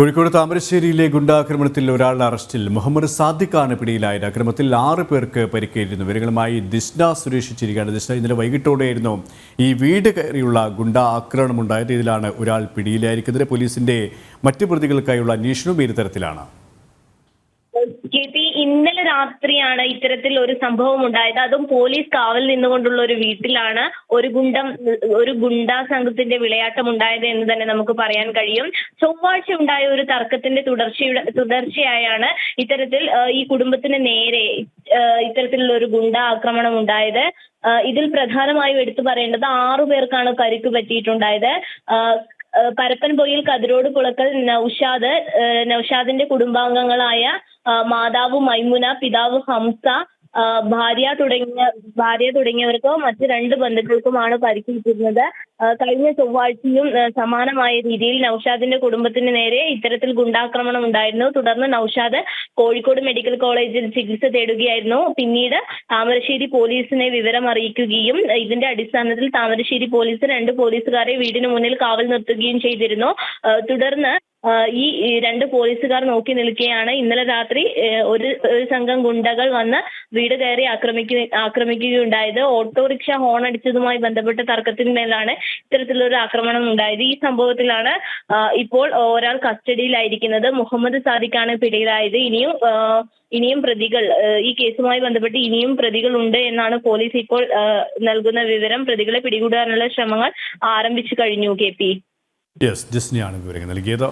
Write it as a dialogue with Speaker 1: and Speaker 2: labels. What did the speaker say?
Speaker 1: കോഴിക്കോട് താമരശ്ശേരിയിലെ ഗുണ്ടാക്രമണത്തിൽ ഒരാളുടെ അറസ്റ്റിൽ മുഹമ്മദ് സാദിഖാണ് പിടിയിലായത്. അക്രമത്തിൽ ആറ് പേർക്ക് പരിക്കേറ്റിരുന്നു. വിവരങ്ങളുമായി ദിഷ്ണ സുരേഷ് ചിരിക്കാണ് ദിഷ്ണ ഇന്നലെ വൈകിട്ടോടെയായിരുന്നു ഈ വീട് കയറിയുള്ള ഗുണ്ടാ ആക്രമണം ഉണ്ടായത്. ഇതിലാണ് ഒരാൾ പിടിയിലായിരിക്കുന്നത്. പോലീസിന്റെ മറ്റു പ്രതികൾക്കായുള്ള അന്വേഷണവും ഈ തരത്തിലാണ്.
Speaker 2: പി ഇന്നലെ രാത്രിയാണ് ഇത്തരത്തിൽ ഒരു സംഭവം ഉണ്ടായത്. അതും പോലീസ് കാവൽ നിന്നുകൊണ്ടുള്ള ഒരു വീട്ടിലാണ് ഒരു ഗുണ്ടം ഒരു ഗുണ്ടാ സംഘത്തിന്റെ വിളയാട്ടം ഉണ്ടായത് എന്ന് തന്നെ നമുക്ക് പറയാൻ കഴിയും. ചൊവ്വാഴ്ച ഉണ്ടായ ഒരു തർക്കത്തിന്റെ തുടർച്ചയുടെ തുടർച്ചയായാണ് ഇത്തരത്തിൽ ഈ കുടുംബത്തിന് നേരെ ഇത്തരത്തിലുള്ള ഒരു ഗുണ്ടാ ആക്രമണം ഉണ്ടായത്. ഇതിൽ പ്രധാനമായും എടുത്തു പറയേണ്ടത് ആറു പേർക്കാണ് കരുക്ക് പറ്റിയിട്ടുണ്ടായത്. പരപ്പൻപൊയിൽ കതിരോട് പുളക്കൽ നൌഷാദ് നൌഷാദിന്റെ കുടുംബാംഗങ്ങളായ മാതാവ് മൈമുന പിതാവ് ഹംസ ഭാര്യ തുടങ്ങിയ ഭാര്യ തുടങ്ങിയവർക്കോ മറ്റ് രണ്ട് ബന്ധുക്കൾക്കുമാണ് പരിക്കേറ്റിരുന്നത്. കഴിഞ്ഞ ചൊവ്വാഴ്ചയും സമാനമായ രീതിയിൽ നൌഷാദിന്റെ കുടുംബത്തിന് നേരെ ഇത്തരത്തിൽ ഗുണ്ടാക്രമണം ഉണ്ടായിരുന്നു. തുടർന്ന് നൌഷാദ് കോഴിക്കോട് മെഡിക്കൽ കോളേജിൽ ചികിത്സ തേടുകയായിരുന്നു. പിന്നീട് താമരശ്ശേരി പോലീസിനെ വിവരം അറിയിക്കുകയും ഇതിന്റെ അടിസ്ഥാനത്തിൽ താമരശ്ശേരി പോലീസ് രണ്ട് പോലീസുകാരെ വീടിന് മുന്നിൽ കാവൽ നിർത്തുകയും ചെയ്തിരുന്നു. തുടർന്ന് ഈ രണ്ട് പോലീസുകാർ നോക്കി നിൽക്കെയാണ്. ഇന്നലെ രാത്രി ഒരു ഒരു സംഘം ഗുണ്ടകൾ വന്ന് വീട് കയറി ആക്രമിക്കുക ആക്രമിക്കുകയുണ്ടായത്. ഓട്ടോറിക്ഷ ഹോൺ അടിച്ചതുമായി ബന്ധപ്പെട്ട തർക്കത്തിന്മേലാണ് ഇത്തരത്തിലൊരു ആക്രമണം ഉണ്ടായത്. ഈ സംഭവത്തിലാണ് ഇപ്പോൾ ഒരാൾ കസ്റ്റഡിയിലായിരിക്കുന്നത്. മുഹമ്മദ് സാദിഖാണ് പിടിയിലായത്. ഇനിയും ഇനിയും പ്രതികൾ ഈ കേസുമായി ബന്ധപ്പെട്ട് ഇനിയും പ്രതികൾ ഉണ്ട് എന്നാണ് പോലീസ് ഇപ്പോൾ നൽകുന്ന വിവരം. പ്രതികളെ പിടികൂടാനുള്ള ശ്രമങ്ങൾ ആരംഭിച്ചു കഴിഞ്ഞു കെ പി.
Speaker 1: യെസ് ജിസ്നയാണ് വിവരങ്ങൾ നൽകിയത്.